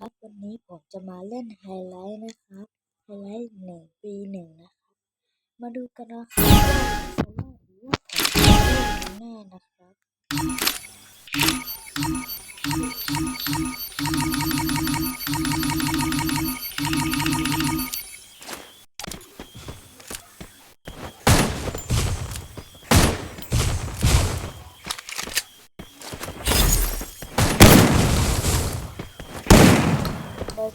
ครับ วันนี้ผมจะมาเล่นไฮไลท์นะครับ ไฮไลท์หนึ่งปีหนึ่งนะครับ มาดูกันนะครับว่าจะว่าหรือว่าผมจะเล่นแน่นะครับ ได้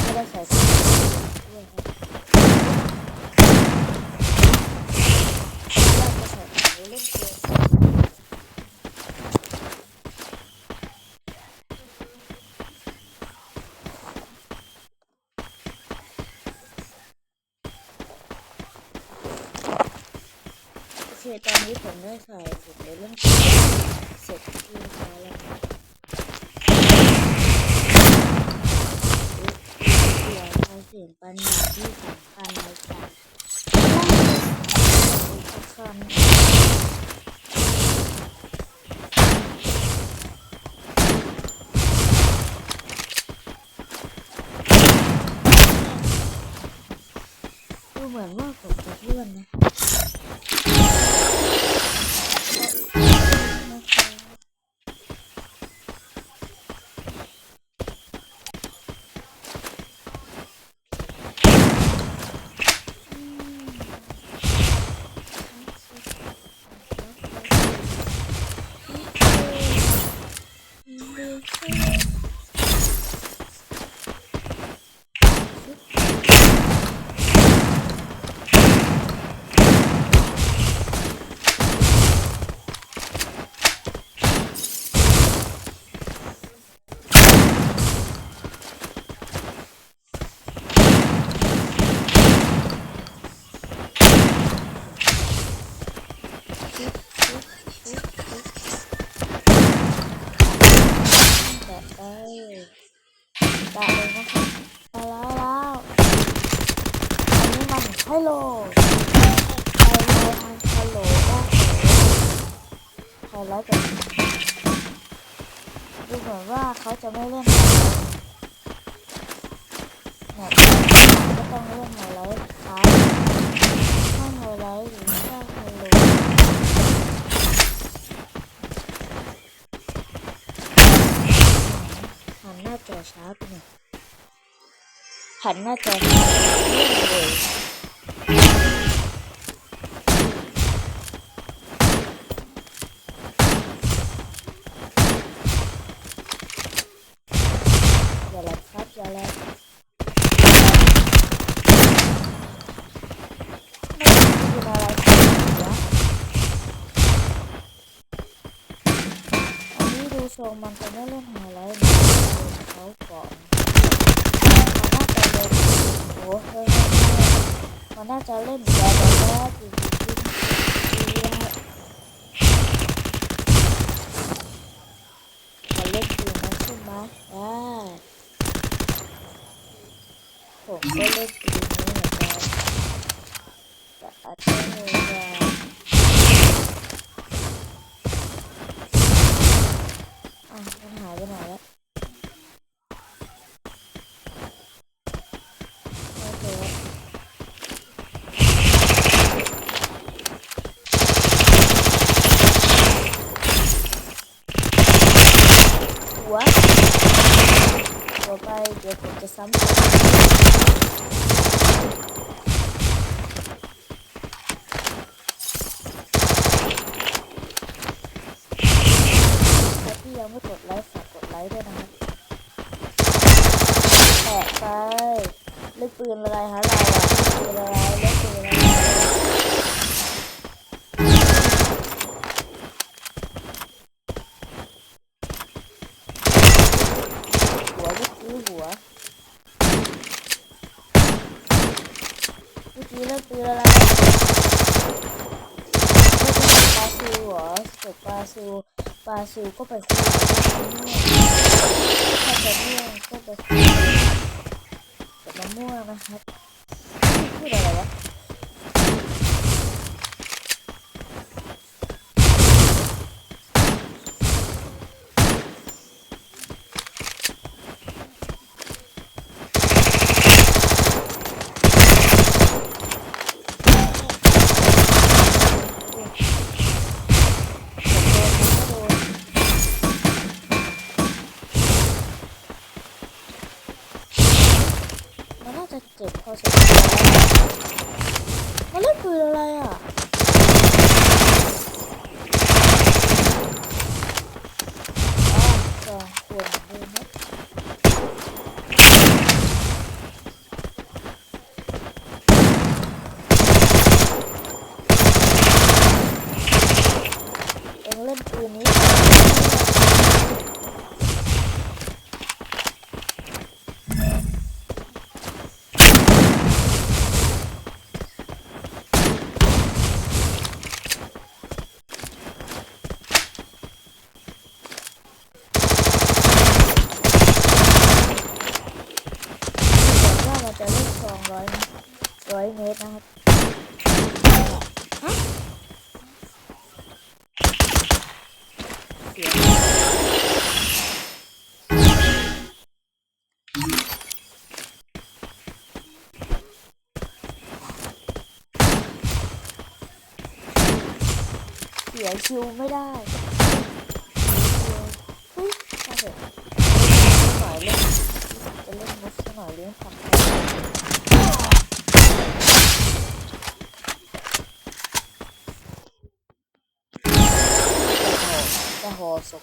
ไม่ได้ใส่ด้วยครับเราจะใส่เล่นเกมโอเคตอนนี้ผมได้ใส่ถุงเล่นเกมเสร็จที่เรียบร้อยแล้วครับ เสียงภาษีปัญหาที่สำคัญในการทุกคนดูเหมือนว่าผมจะเลื่อนนะนะครับแต่เอ้ยตาเลยนะคะไปแล้วแล้วอันนี้มัน ฮัลโหลฮัลโหลฮัลโหลโอ้โหไฮไลท์แบบดูเหมือนว่าเขาจะไม่เล่นเนี่ยก็ต้องเล่นไฮไลท์ครับถ้าไฮไลท์หรือถ้าฮัลโหลหันหน้าจอช้าไปหน่อยหันหน้าจอช้าไปเลย อย่าแลกครับอย่าแลกไม่รู้เป็นอะไรกันวะอันนี้ดูทรงมันจะไม่เล่นไฮไลท์นะเขาก่อนมันน่าจะเล่นโอ้เฮ้ย มันน่าจะเล่นแบบแบบจริงจริงมันเล่นจริงนะใช่ไหมได้ผมก็เล่นเกมนี้เหมือนกันแต่อาจจะไม่ได้อะมันหายไปไหนแล้วโอเคครับหัวหัวไปเดี๋ยวผมจะซ้ำ ถ้าพี่ยังไม่กดไลค์ฝากกดไลค์ด้วยนะครับแตะไปเล่น ปืนอะไรฮะเราอะปืนอะไรเล่นปืนอะไรหัวเมื่อกี้หัวเมื่อกี้เล่นปืนอะไรเล่นปลาซิวเหรอสเต็ปปลาซิวปลาซิวก็ไปคุยถ้าจะม่วงก็ไปคุย ม่วงนะครับพูดอะไรวะเจ็บพอสมควรมาเล่นปืนอะไรอะอ๋อสองคนเลยนะเอ็งเล่นปืนนี้ ว่ามันจะเล่นสองร้อยร้อยเมตรนะครับฮะเสียงเสียคิวไม่ได้เฮ้ยมาเถอะหน่อยเล่นจะเล่นมุสหน่อยเล่นทำจะหอศพ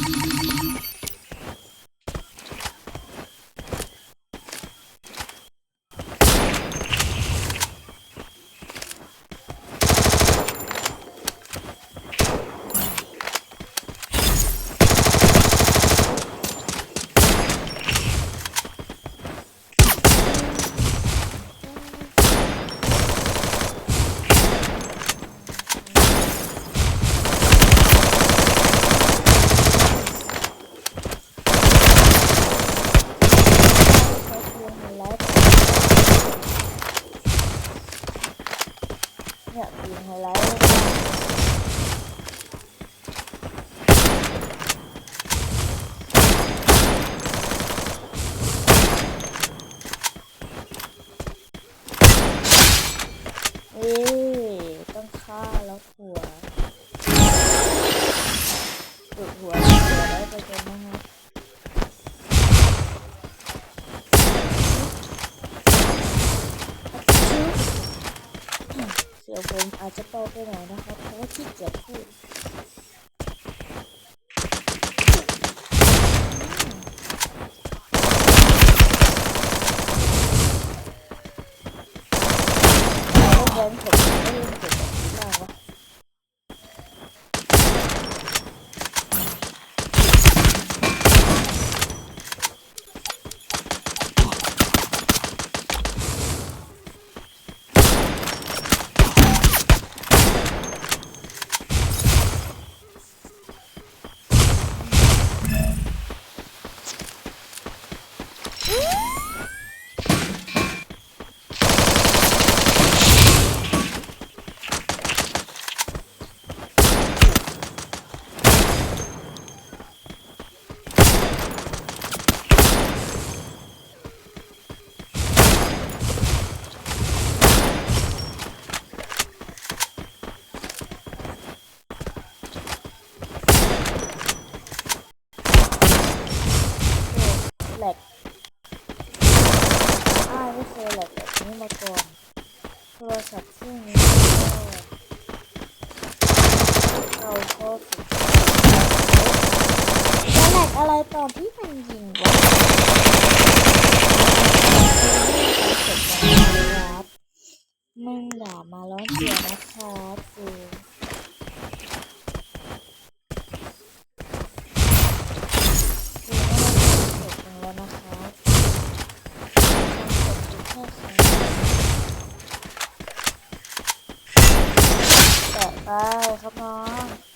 เนี่ยเผมอาจจะเบาไปหน่อยนะครับเพราะว่าขี้เกียจพูด ตอนที่มันยิงวะครับมึงอย่ามาล้อเลียนนะครับกูแตะไปครับน้อง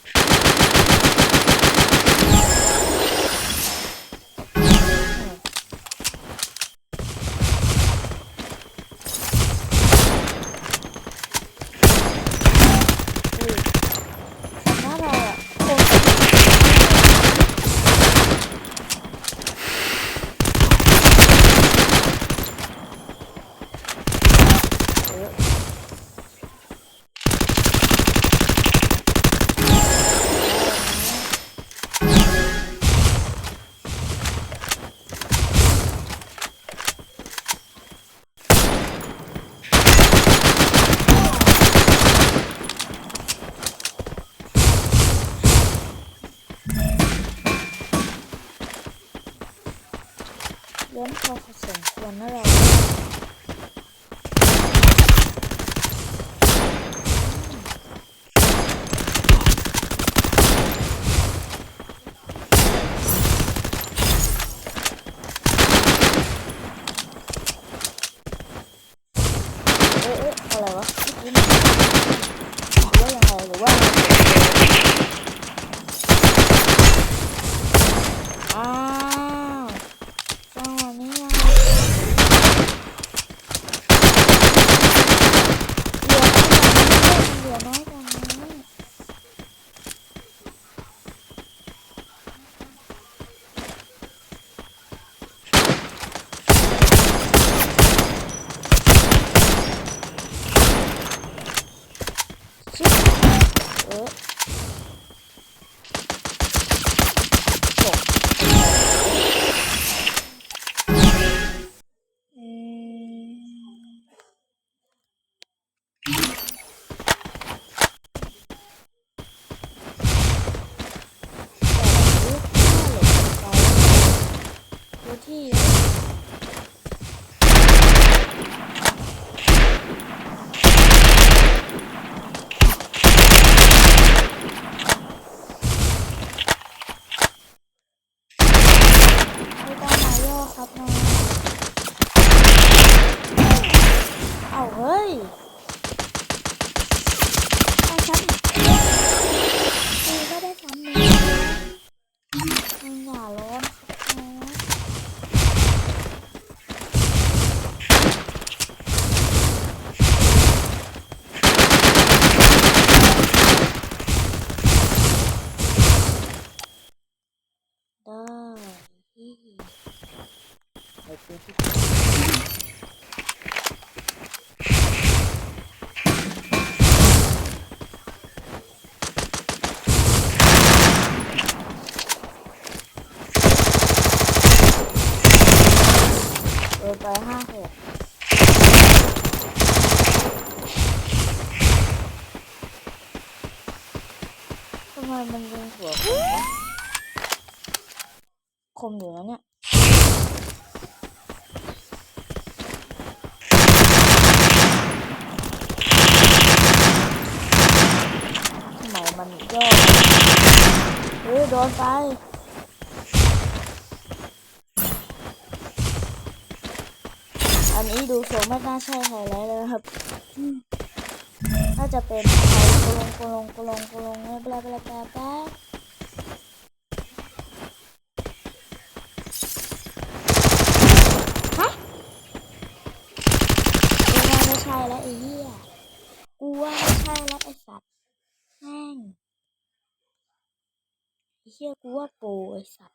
จังหวะนี้ยังไงเหลือน้อยกว่านี้เหลือน้อยกว่านี้ชิบเออจบอืม ดูที่ไม่ต้องมาย่อ ครับนะเอาเฮ้ย เออไปห้าหกทำไมมันยิงหัวผมวะคมอยู่นะเนี่ย ทำไมมันย่อเฮ้ยโดนไปอันนี้ดูโฉมไม่น่าใช่ไฮไลท์เลยนะครับ น่าจะเป็นไฮโกลงโกลงโกลงโกลงเนี่ยแปลแปลแปลฮะกูว่าไม่ใช่แล้วไอ้เหี้ยกูว่าไม่ใช่แล้วไอ้สัตว์แม่งไอ้ เหี้ยกูว่าโปรไอ้สัต